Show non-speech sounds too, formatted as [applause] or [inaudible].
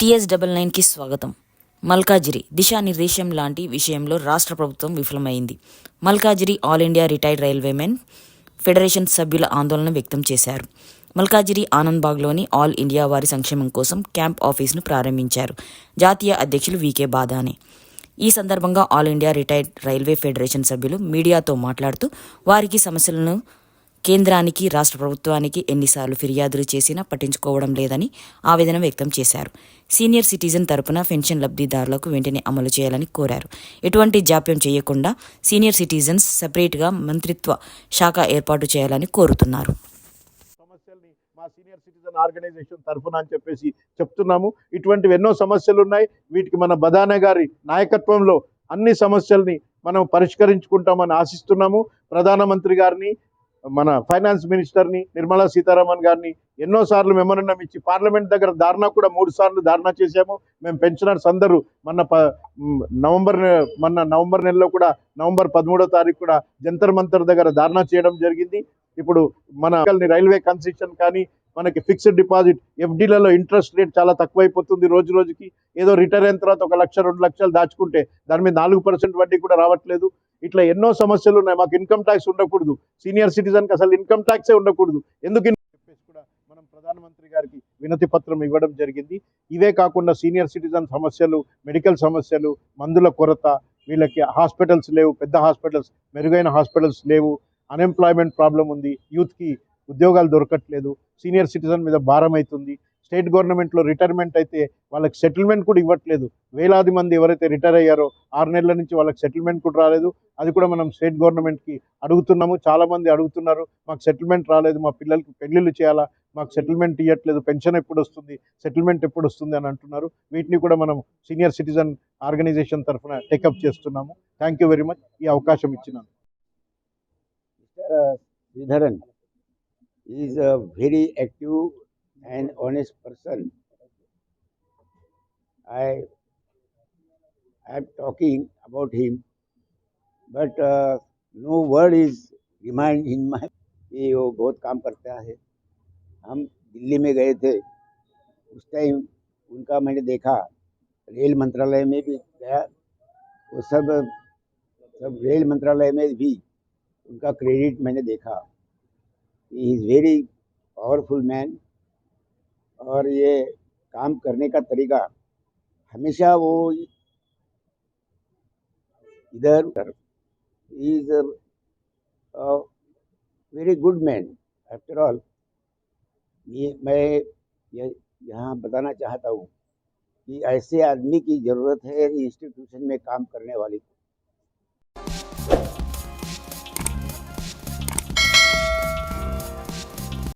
TS double నైన్కి స్వాగతం. మల్కాజిరి దిశానిర్దేశం లాంటి విషయంలో రాష్ట్ర ప్రభుత్వం విఫలమైంది. Malkajgiri all India retired railwaymen federation సభ్యుల ఆందోళన వ్యక్తం చేశారు. మల్కాజిరి ఆనంద్బాగ్లోని ఆల్ ఇండియా వారి సంక్షేమం కోసం క్యాంప్ ఆఫీసును ప్రారంభించారు. జాతీయ అధ్యక్షులు వికే బాదానే. ఈ సందర్భంగా all India retired railway federation సభ్యులు మీడియాతో మాట్లాడుతూ వారికి సమస్యలను కేంద్రానికి రాష్ట్ర ప్రభుత్వానికి ఎన్నిసార్లు ఫిర్యాదులు చేసినా పట్టించుకోవడం లేదని ఆవేదన వ్యక్తం చేశారు. సీనియర్ సిటిజన్ తరపున పెన్షన్ లబ్ధిదారులకు వెంటనే అమలు చేయాలని కోరారు. ఎటువంటి జాప్యం చేయకుండా సీనియర్ సిటిజన్స్ సెపరేట్గా మంత్రిత్వ శాఖ ఏర్పాటు చేయాలని కోరుతున్నారు. సమస్యల్ని మా సీనియర్ సిటిజన్ ఆర్గనైజేషన్ తరఫున అని చెప్పేసి చెప్తున్నాము. ఇటువంటివి ఎన్నో సమస్యలు ఉన్నాయి వీటికి మన బదానే గారి నాయకత్వంలో అన్ని సమస్యల్ని మనం పరిష్కరించుకుంటామని ఆశిస్తున్నాము. ప్రధానమంత్రి గారిని మన ఫైనాన్స్ మినిస్టర్ని నిర్మలా సీతారామన్ గారిని ఎన్నోసార్లు మెమోరండం ఇచ్చి పార్లమెంట్ దగ్గర ధారణ కూడా మూడు సార్లు ధారణ చేశాము. మేము పెన్షనర్స్ అందరూ మొన్న ప నవంబర్ మన మొన్న నవంబర్ నెలలో కూడా నవంబర్ పదమూడో తారీఖు కూడా జంతర్ మంతర్ దగ్గర ధారణ చేయడం జరిగింది. ఇప్పుడు మన రైల్వే కన్సెషన్ కానీ మనకి ఫిక్స్డ్ డిపాజిట్ ఎఫ్డీలలో ఇంట్రెస్ట్ రేట్ చాలా తక్కువైపోతుంది రోజు రోజుకి. ఏదో రిటైర్ అయిన తర్వాత ఒక లక్ష రెండు లక్షలు దాచుకుంటే దాని మీద నాలుగు పర్సెంట్ వడ్డీ కూడా రావట్లేదు. ఇట్లా ఎన్నో సమస్యలు ఉన్నాయి. మాకు ఇన్కమ్ ట్యాక్స్ ఉండకూడదు. సీనియర్ సిటిజన్కి అసలు ఇన్కమ్ ట్యాక్సే ఉండకూడదు. ఎందుకు చెప్పేసి కూడా మనం ప్రధానమంత్రి గారికి వినతి పత్రం ఇవ్వడం జరిగింది. ఇవే కాకుండా సీనియర్ సిటిజన్ సమస్యలు మెడికల్ సమస్యలు మందుల కొరత వీళ్ళకి హాస్పిటల్స్ లేవు పెద్ద హాస్పిటల్స్ మెరుగైన హాస్పిటల్స్ లేవు అన్ఎంప్లాయ్మెంట్ ప్రాబ్లం ఉంది యూత్కి ఉద్యోగాలు దొరకట్లేదు సీనియర్ సిటిజన్ మీద భారం అవుతుంది స్టేట్ గవర్నమెంట్లో రిటైర్మెంట్ అయితే వాళ్ళకి సెటిల్మెంట్ కూడా ఇవ్వట్లేదు. వేలాది మంది ఎవరైతే రిటైర్ అయ్యారో ఆరు నెలల నుంచి వాళ్ళకి సెటిల్మెంట్ కూడా రాలేదు. అది కూడా మనం స్టేట్ గవర్నమెంట్కి అడుగుతున్నాము. చాలామంది అడుగుతున్నారు మాకు సెటిల్మెంట్ రాలేదు మా పిల్లలకి పెళ్ళిళ్ళు చేయాలా? మాకు సెటిల్మెంట్ ఇవ్వట్లేదు పెన్షన్ ఎప్పుడు వస్తుంది? సెటిల్మెంట్ ఎప్పుడు వస్తుంది? అని అంటున్నారు. వీటిని కూడా మనం సీనియర్ సిటిజన్ ఆర్గనైజేషన్ తరఫున టేకప్ చేస్తున్నాము. Thank you very much. ఈ అవకాశం ఇచ్చినాను is Sridharan very active and honest person. I am talking about him, but uh, no word is remind in my [laughs] कि वो बहुत काम करता है। हम दिल्ली में गए थे। उस टाइम उनका मैंने देखा। रेल मंत्रालय में भी गया। वो सब सब रेल मंत्रालय में भी उनका क्रेडिट मैंने देखा। इज़ वेरी पावरफुल मैन और ये काम करने का तरीका हमेशा वो इधर is very good man after all ये मैं ये यहाँ बताना चाहता हूँ कि ऐसे आदमी की ज़रूरत है इंस्टीट्यूशन में काम करने वाली को।